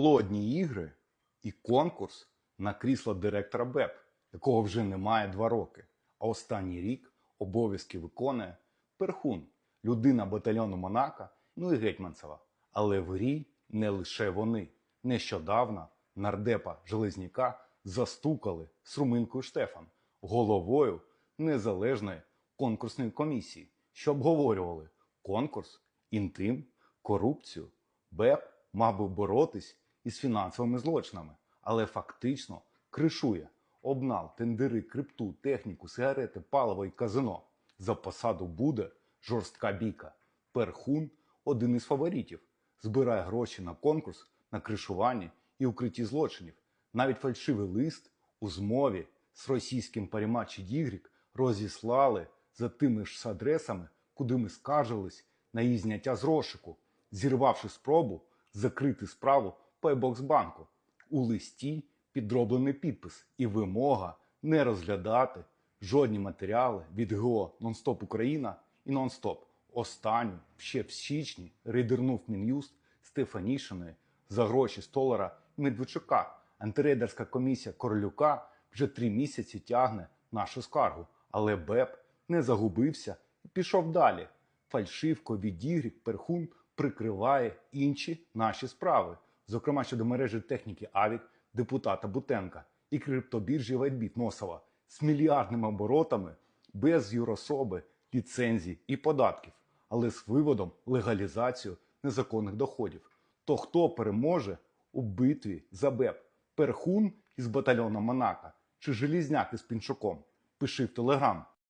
Холодні ігри і конкурс на крісло директора БЕП, якого вже немає два роки. А останній рік обов'язки виконує Перхун, людина батальйону Монака, ну і Гетьманцева. Але в грі не лише вони. Нещодавно нардепа Железняка застукали з Руминкою Штефан, головою незалежної конкурсної комісії, що обговорювали конкурс, інтим, корупцію. БЕП мав би боротись із фінансовими злочинами, але фактично кришує обнал, тендери, крипту, техніку, сигарети, паливо і казино. За посаду буде жорстка бійка. Перхун один із фаворитів. Збирає гроші на конкурс, на кришуванні і укритті злочинів. Навіть фальшивий лист у змові з російським парімачі Дігрік розіслали за тими ж адресами, куди ми скаржились на її зняття з розшуку, зірвавши спробу закрити справу по Ебоксбанку. У листі підроблений підпис і вимога не розглядати жодні матеріали від ГО Нонстоп Україна і Нонстоп. Останню ще в січні рейдернув Мін'юст Стефанішиної за гроші Столара Медведчука. Антирейдерська комісія Королюка вже три місяці тягне нашу скаргу, але БЕП не загубився і пішов далі. Фальшивко від ігрік Перхун прикриває інші наші справи, зокрема щодо мережі техніки Авік депутата Бутенка і криптобіржі Вайтбіт Носова з мільярдними оборотами без юрособи, ліцензій і податків, але з виводом легалізацію незаконних доходів. То хто переможе у битві за БЕП? Перхун із батальйоном Монака чи Желізняк із Пінчуком? Пиши в Телеграм.